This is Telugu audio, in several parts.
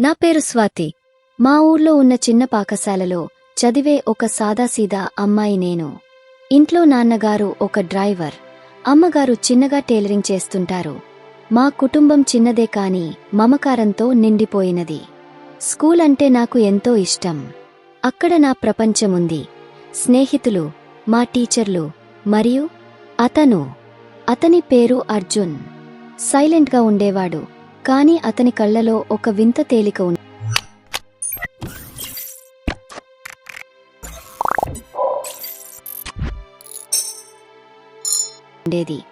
నా పేరు స్వాతి. మా ఊర్లో ఉన్న చిన్న పాకశాలలో చదివే ఒక సాదాసీదా అమ్మాయి నేను. ఇంట్లో నాన్నగారు ఒక డ్రైవర్. అమ్మగారు చిన్నగా టైలరింగ్ చేస్తుంటారు. మా కుటుంబం చిన్నదే కాని మమకారంతో నిండిపోయినది. స్కూల్ అంటే నాకు ఎంతో ఇష్టం. అక్కడ నా ప్రపంచముంది. స్నేహితులు మా టీచర్లు మరియు అతను. అతని పేరు అర్జున్. సైలెంట్గా ఉండేవాడు. కాని అతని కళ్ళలో ఒక వింత తేలిక ఉంది. ఉండేది.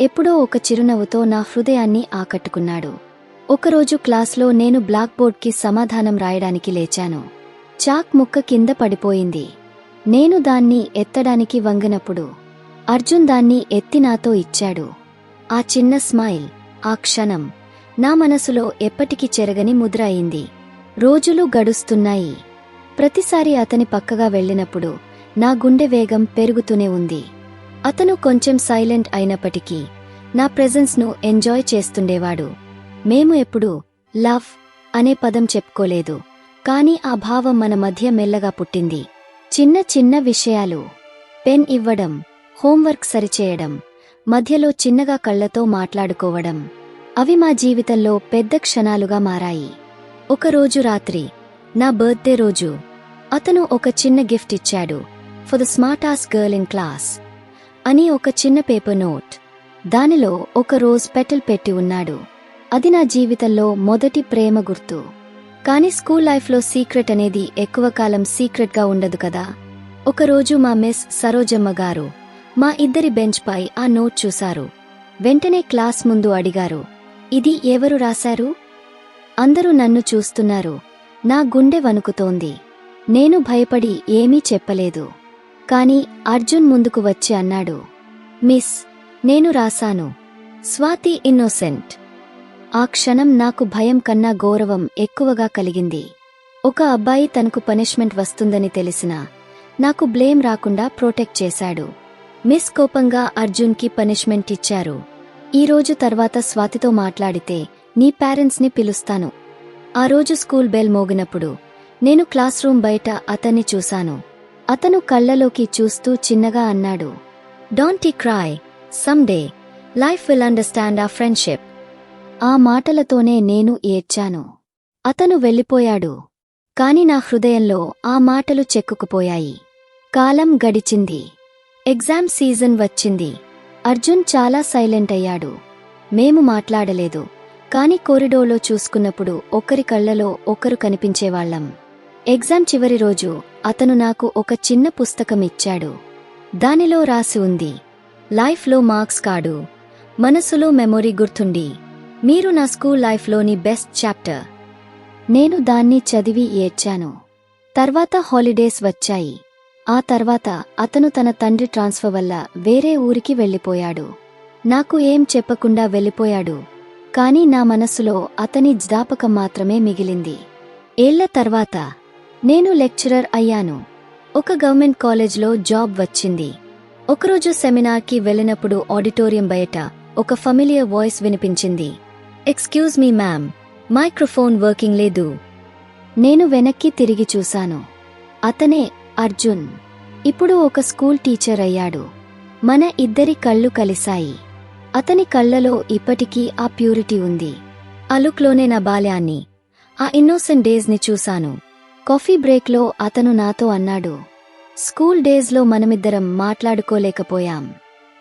ఎప్పుడో ఒక చిరునవ్వుతో నా హృదయాన్ని ఆకట్టుకున్నాడు. ఒకరోజు క్లాస్లో నేను బ్లాక్ బోర్డ్కి సమాధానం రాయడానికి లేచాను. చాక్ ముక్క కింద పడిపోయింది. నేను దాన్ని ఎత్తడానికి వంగినప్పుడు అర్జున్ దాన్ని ఎత్తి నాతో ఇచ్చాడు. ఆ చిన్న స్మైల్ ఆ క్షణం నా మనసులో ఎప్పటికీ చెరగని ముద్ర అయింది. రోజులు గడుస్తున్నాయి. ప్రతిసారి అతని పక్కగా వెళ్ళినప్పుడు నా గుండె వేగం పెరుగుతూనే ఉంది. అతను కొంచెం సైలెంట్ అయినప్పటికీ నా ప్రెజెన్స్ను ఎంజాయ్ చేస్తుండేవాడు. మేము ఎప్పుడూ లవ్ అనే పదం చెప్పుకోలేదు. కాని ఆ భావం మన మధ్య మెల్లగా పుట్టింది. చిన్న చిన్న విషయాలు. పెన్ ఇవ్వడం హోంవర్క్ సరిచేయడం మధ్యలో చిన్నగా కళ్ళతో మాట్లాడుకోవడం. అవి మా జీవితంలో పెద్ద క్షణాలుగా మారాయి. ఒకరోజు రాత్రి నా బర్త్డే రోజు అతను ఒక చిన్న గిఫ్ట్ ఇచ్చాడు for the smartest girl in class అని ఒక చిన్న పేపర్ నోట్. దానిలో ఒక రోజ్ పెటల్ పెట్టి ఉన్నాడు. అది నా జీవితంలో మొదటి ప్రేమ గుర్తు. కాని స్కూల్ లైఫ్లో సీక్రెట్ అనేది ఎక్కువ కాలం సీక్రెట్గా ఉండదు కదా. ఒకరోజు మా మిస్ సరోజమ్మ గారు మా ఇద్దరి బెంచ్పై ఆ నోట్ చూశారు. వెంటనే క్లాస్ ముందు అడిగారు ఇది ఎవరు రాశారు? అందరూ నన్ను చూస్తున్నారు. నా గుండె వణుకుతోంది. నేను భయపడి ఏమీ చెప్పలేదు. కాని అర్జున్ ముందుకు వచ్చి అన్నాడు. మిస్ నేను రాశాను. స్వాతి ఇన్నోసెంట్. ఆ క్షణం నాకు భయం కన్నా గౌరవం ఎక్కువగా కలిగింది. ఒక అబ్బాయి తనకు పనిష్మెంట్ వస్తుందని తెలిసినా నాకు బ్లేమ్ రాకుండా ప్రొటెక్ట్ చేశాడు. మిస్ కోపంగా అర్జున్కి పనిష్మెంట్ ఇచ్చారు. ఈ రోజు తర్వాత స్వాతితో మాట్లాడితే నీ పేరెంట్స్ని పిలుస్తాను. ఆ రోజు స్కూల్ బెల్ మోగినప్పుడు నేను క్లాస్ రూమ్ బయట అతన్ని చూశాను. అతను కళ్ళలోకి చూస్తూ చిన్నగా అన్నాడు డోంట్ ఈ cry some day life will understand ఆ ఫ్రెండ్షిప్ ఆ మాటలతోనే నేను ఏడ్చాను. అతను వెళ్ళిపోయాడు. కాని నా హృదయంలో ఆ మాటలు చెక్కుకుపోయాయి. కాలం గడిచింది. ఎగ్జామ్ సీజన్ వచ్చింది. అర్జున్ చాలా సైలెంట్ అయ్యాడు. మేము మాట్లాడలేదు. కాని కోరిడోర్లో చూసుకున్నప్పుడు ఒకరి కళ్ళలో ఒకరు కనిపించేవాళ్ళం ఎగ్జామ్ చివరి రోజు అతను నాకు ఒక చిన్న పుస్తకం ఇచ్చాడు. దానిలో రాసి ఉంది. లైఫ్లో మార్క్స్ కాడు. మనసులో మెమొరీ గుర్తుండి. మీరు నా స్కూల్ లైఫ్లోని బెస్ట్ చాప్టర్. నేను దాన్ని చదివి ఏడ్చాను. తర్వాత హాలిడేస్ వచ్చాయి. ఆ తర్వాత అతను తన తండ్రి ట్రాన్స్ఫర్ వల్ల వేరే ఊరికి వెళ్ళిపోయాడు. నాకు ఏం చెప్పకుండా వెళ్ళిపోయాడు. కాని నా మనసులో అతని జ్ఞాపకం మాత్రమే మిగిలింది. ఏళ్ళ తర్వాత నేను లెక్చరర్ అయ్యాను. ఒక గవర్నమెంట్ కాలేజ్లో జాబ్ వచ్చింది. ఒకరోజు సెమినార్కి వెళ్ళినప్పుడు ఆడిటోరియం బయట ఒక ఫమిలియర్ వాయిస్ వినిపించింది. Excuse me ma'am microphone working లేదు? నేను వెనక్కి తిరిగి చూశాను. అతనే అర్జున్ ఇప్పుడు ఒక స్కూల్ టీచర్ అయ్యాడు. మన ఇద్దరి కళ్ళు కలిశాయి. అతని కళ్ళలో ఇప్పటికీ ఆ ప్యూరిటీ ఉంది. అలుక్లోనే నా బాల్యాన్ని ఆ ఇన్నోసెంట్ డేస్ని చూశాను. కాఫీ బ్రేక్లో అతను నాతో అన్నాడు స్కూల్ డేస్లో మనమిద్దరం మాట్లాడుకోలేకపోయాం.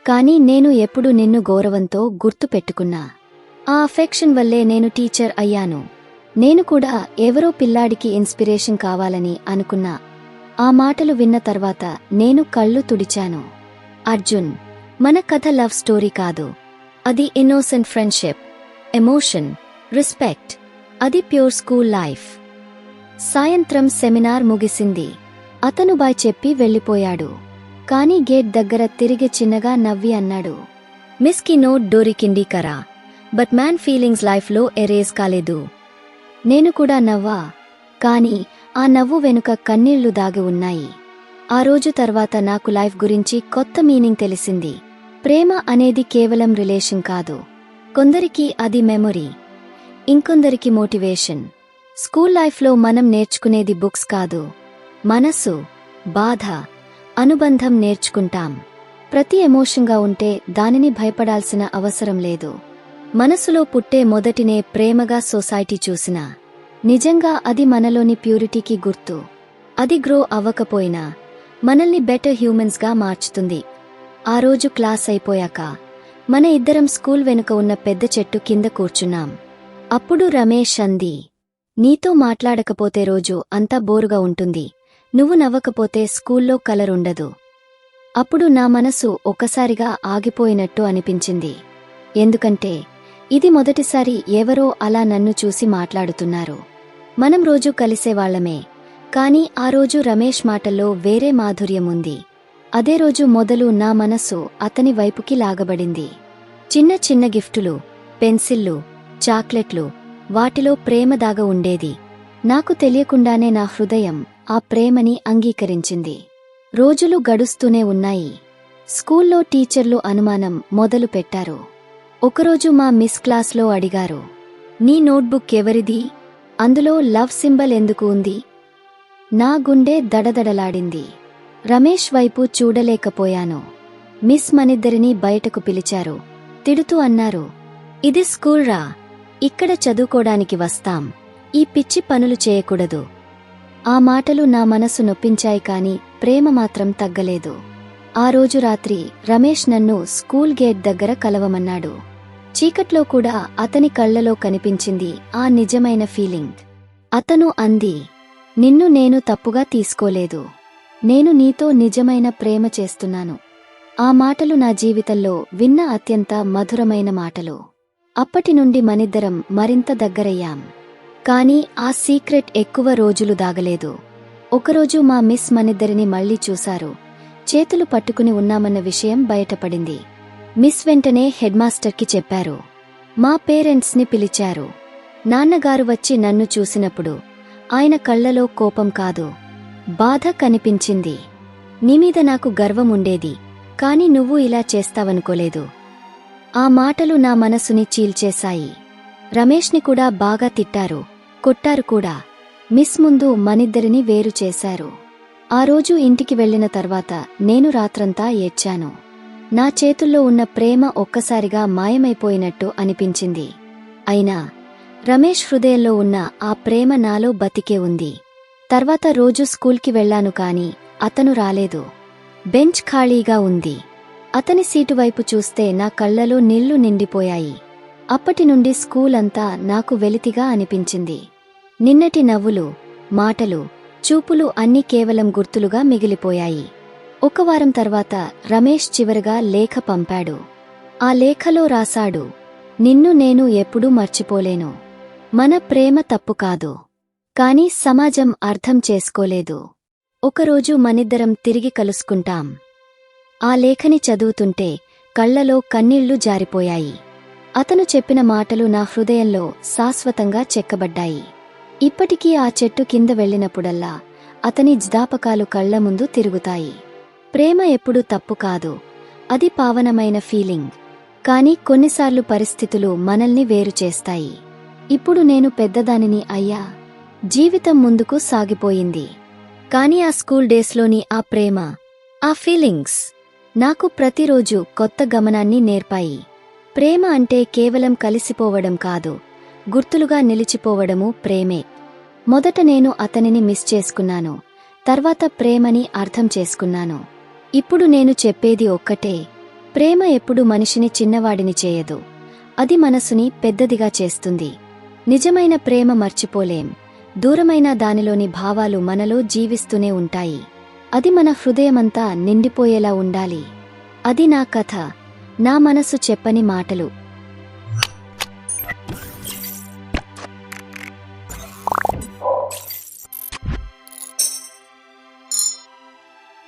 కానీ నేను ఎప్పుడు నిన్ను గౌరవంతో గుర్తు పెట్టుకున్నా. ఆ అఫెక్షన్ వల్లే నేను టీచర్ అయ్యాను. నేను కూడా ఎవరో పిల్లాడికి ఇన్స్పిరేషన్ కావాలని అనుకున్నా. ఆ మాటలు విన్న తర్వాత నేను కళ్ళు తుడిచాను. అర్జున్ మన కథ లవ్ స్టోరీ కాదు. అది ఇన్నోసెంట్ ఫ్రెండ్షిప్ ఎమోషన్ రెస్పెక్ట్ అది ప్యూర్ స్కూల్ లైఫ్ సాయంత్రం సెమినార్ ముగిసింది. అతను బాయ్ చెప్పి వెళ్ళిపోయాడు. కానీ గేట్ దగ్గర తిరిగి చిన్నగా నవ్వి అన్నాడు. మిస్కి నోట్ డోరికిండి కరా. బట్ మ్యాన్ ఫీలింగ్స్ లైఫ్లో ఎరేజ్ కాలేదు. నేను కూడా నవ్వా. కాని ఆ నవ్వు వెనుక కన్నీళ్ళు దాగి ఉన్నాయి. ఆ రోజు తర్వాత నాకు లైఫ్ గురించి కొత్త మీనింగ్ తెలిసింది. ప్రేమ అనేది కేవలం రిలేషన్ కాదు. కొందరికి అది మెమొరీ. ఇంకొందరికి మోటివేషన్. స్కూల్ లైఫ్లో మనం నేర్చుకునేది బుక్స్ కాదు. మనసు బాధ అనుబంధం నేర్చుకుంటాం. ప్రతి ఎమోషన్గా ఉంటే దానిని భయపడాల్సిన అవసరం లేదు. మనసులో పుట్టే మొదటినే ప్రేమగా సొసైటీ చూసినా. నిజంగా అది మనలోని ప్యూరిటీకి గుర్తు. అది గ్రో అవ్వకపోయినా మనల్ని బెటర్ హ్యూమన్స్గా మార్చుతుంది. ఆ రోజు క్లాస్ అయిపోయాక మన ఇద్దరం స్కూల్ వెనుక ఉన్న పెద్ద చెట్టు కింద కూర్చున్నాం. అప్పుడు రమేష్ అంది నీతో మాట్లాడకపోతే రోజు అంతా బోరుగా ఉంటుంది. నువ్వు నవ్వకపోతే స్కూల్లో కలరుండదు అప్పుడు నా మనసు ఒక్కసారిగా ఆగిపోయినట్టు అనిపించింది. ఎందుకంటే ఇది మొదటిసారి ఎవరో అలా నన్ను చూసి మాట్లాడుతున్నారు. మనం రోజు కలిసేవాళ్ళమే కాని ఆ రోజు రమేష్ మాటల్లో వేరే మాధుర్యం ఉంది అదే రోజు మొదలు నా మనసు అతని వైపుకి లాగబడింది. చిన్న చిన్న గిఫ్టులు పెన్సిళ్ళు చాక్లెట్లు వాటిలో ప్రేమ దాగ ఉండేది. నాకు తెలియకుండానే నా హృదయం ఆ ప్రేమని అంగీకరించింది. రోజులు గడుస్తూనే ఉన్నాయి. స్కూల్లో టీచర్లు అనుమానం మొదలు పెట్టారు. ఒకరోజు మా మిస్ క్లాస్లో అడిగారు నీ నోట్బుక్ ఎవరిది? అందులో లవ్ సింబల్ ఎందుకు ఉంది? నా గుండె దడదడలాడింది. రమేష్ వైపు చూడలేకపోయాను. మిస్ మనిద్దరినీ బయటకు పిలిచారు. తిడుతూ అన్నారు ఇది స్కూల్ రా. ఇక్కడ చదువుకోడానికి వస్తాం. ఈ పిచ్చి పనులు చేయకూడదు. ఆ మాటలు నా మనసు నొప్పించాయి కాని ప్రేమ మాత్రం తగ్గలేదు. ఆ రోజు రాత్రి రమేష్ నన్ను స్కూల్ గేట్ దగ్గర కలవమన్నాడు. చీకట్లో కూడా అతని కళ్ళలో కనిపించింది ఆ నిజమైన ఫీలింగ్. అతను అంది నిన్ను నేను తప్పుగా తీసుకోలేదు. నేను నీతో నిజమైన ప్రేమ చేస్తున్నాను. ఆ మాటలు నా జీవితంలో విన్న అత్యంత మధురమైన మాటలు. అప్పటి నుండి మనిద్దరం మరింత దగ్గరయ్యాం. కాని ఆ సీక్రెట్ ఎక్కువ రోజులు దాగలేదు. ఒకరోజు మా మిస్ మనిద్దరిని మళ్ళీ చూశారు. చేతులు పట్టుకుని ఉన్నామన్న విషయం బయటపడింది. మిస్ వెంటనే హెడ్మాస్టర్కి చెప్పారు. మా పేరెంట్స్ని పిలిచారు. నాన్నగారు వచ్చి నన్ను చూసినప్పుడు ఆయన కళ్ళలో కోపం కాదు బాధ కనిపించింది. నీమీద నాకు గర్వం ఉండేది కాని నువ్వు ఇలా చేస్తావనుకోలేదు. ఆ మాటలు నా మనసుని చీల్చేశాయి. రమేష్ని కూడా బాగా తిట్టారు కొట్టారు కూడా. మిస్ ముందు మనిద్దరిని వేరు చేశారు. ఆ రోజు ఇంటికి వెళ్ళిన తర్వాత నేను రాత్రంతా ఏడ్చాను. నా చేతుల్లో ఉన్న ప్రేమ ఒక్కసారిగా మాయమైపోయినట్టు అనిపించింది. అయినా రమేష్ హృదయంలో ఉన్న ఆ ప్రేమ నాలో బతికే ఉంది. తర్వాత రోజు స్కూల్కి వెళ్ళాను కాని అతను రాలేదు. బెంచ్ ఖాళీగా ఉంది. అతని సీటు వైపు చూస్తే నా కళ్ళలో నీళ్ళు నిండిపోయాయి. అప్పటి నుండి స్కూల్ అంతా నాకు వెలితిగా అనిపించింది. నిన్నటి నవ్వులు మాటలు చూపులు అన్నీ కేవలం గుర్తులుగా మిగిలిపోయాయి. ఒక వారం తర్వాత రమేష్ చివరగా లేఖ పంపాడు. ఆ లేఖలో రాశాడు నిన్ను నేను ఎప్పుడూ మర్చిపోలేను. మన ప్రేమ తప్పు కాదు. కాని సమాజం అర్థం చేసుకోలేదు. ఒకరోజు మనిద్దరం తిరిగి కలుసుకుంటాం. ఆ లేఖని చదువుతుంటే కళ్ళలో కన్నీళ్ళు జారిపోయాయి. అతను చెప్పిన మాటలు నా హృదయంలో శాశ్వతంగా చెక్కబడ్డాయి. ఇప్పటికీ ఆ చెట్టు కింద వెళ్ళినప్పుడల్లా అతని జ్ఞాపకాలు కళ్ళ ముందు తిరుగుతాయి. ప్రేమ ఎప్పుడూ తప్పు కాదు. అది పావనమైన ఫీలింగ్. కానీ కొన్నిసార్లు పరిస్థితులు మనల్ని వేరు చేస్తాయి. ఇప్పుడు నేను పెద్దదానిని అయ్యా. జీవితం ముందుకు సాగిపోయింది. కాని ఆ స్కూల్ డేస్లోని ఆ ప్రేమ ఆ ఫీలింగ్స్ నాకు ప్రతిరోజు కొత్త గమనాన్ని నేర్పాయి. ప్రేమ అంటే కేవలం కలిసిపోవడం కాదు గుర్తులుగా నిలిచిపోవడము ప్రేమే. మొదట నేను అతనిని మిస్ చేసుకున్నాను. తర్వాత ప్రేమని అర్థం చేసుకున్నాను. ఇప్పుడు నేను చెప్పేది ఒక్కటే. ప్రేమ ఎప్పుడు మనిషిని చిన్నవాడిని చేయదు. అది మనసుని పెద్దదిగా చేస్తుంది. నిజమైన ప్రేమ మర్చిపోలేం. దూరమైన దానిలోని భావాలు మనలో జీవిస్తూనే ఉంటాయి. అది మన హృదయమంతా నిండిపోయేలా ఉండాలి. అది నా కథ. నా మనసు చెప్పని మాటలు.